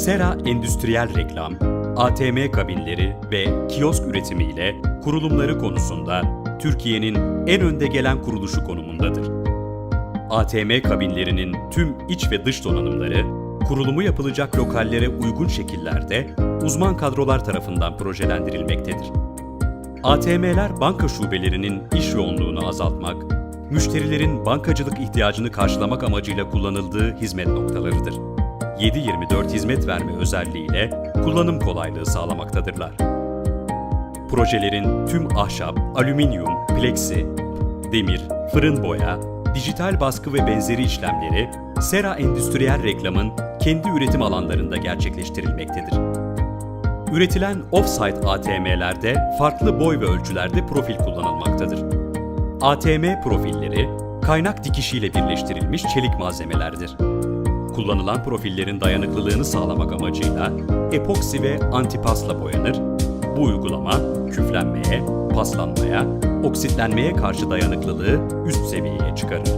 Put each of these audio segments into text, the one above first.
Sera Endüstriyel Reklam, ATM kabinleri ve kiosk üretimiyle kurulumları konusunda Türkiye'nin en önde gelen kuruluşu konumundadır. ATM kabinlerinin tüm iç ve dış donanımları, kurulumu yapılacak lokallere uygun şekillerde uzman kadrolar tarafından projelendirilmektedir. ATM'ler banka şubelerinin iş yoğunluğunu azaltmak, müşterilerin bankacılık ihtiyacını karşılamak amacıyla kullanıldığı hizmet noktalarıdır. 7-24 hizmet verme özelliğiyle kullanım kolaylığı sağlamaktadırlar. Projelerin tüm ahşap, alüminyum, pleksi, demir, fırın boya, dijital baskı ve benzeri işlemleri Sera Endüstriyel Reklam'ın kendi üretim alanlarında gerçekleştirilmektedir. Üretilen off-site ATM'lerde farklı boy ve ölçülerde profil kullanılmaktadır. ATM profilleri kaynak dikişiyle birleştirilmiş çelik malzemelerdir. Kullanılan profillerin dayanıklılığını sağlamak amacıyla epoksi ve antipasla boyanır. Bu uygulama küflenmeye, paslanmaya, oksitlenmeye karşı dayanıklılığı üst seviyeye çıkarır.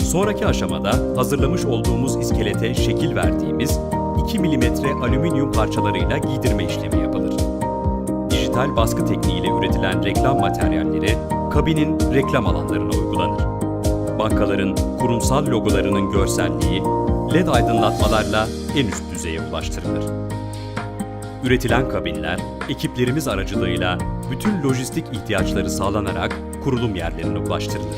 Sonraki aşamada hazırlamış olduğumuz iskelete şekil verdiğimiz 2 mm alüminyum parçalarıyla giydirme işlemi yapılır. Dijital baskı tekniğiyle üretilen reklam materyalleri kabinin reklam alanlarına uygulanır. Bankaların kurumsal logolarının görselliği LED aydınlatmalarla en üst düzeye ulaştırılır. Üretilen kabinler ekiplerimiz aracılığıyla bütün lojistik ihtiyaçları sağlanarak kurulum yerlerine ulaştırılır.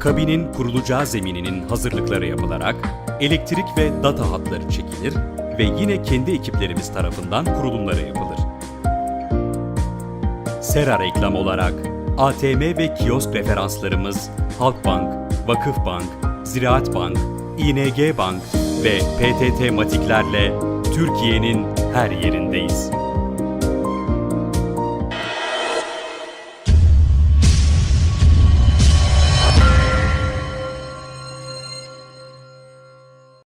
Kabinin kurulacağı zemininin hazırlıkları yapılarak elektrik ve data hatları çekilir ve yine kendi ekiplerimiz tarafından kurulumları yapılır. Sera reklam olarak ATM ve kiosk referanslarımız Halkbank, Vakıfbank, Ziraat Bank, ING Bank ve PTT Matiklerle Türkiye'nin her yerindeyiz.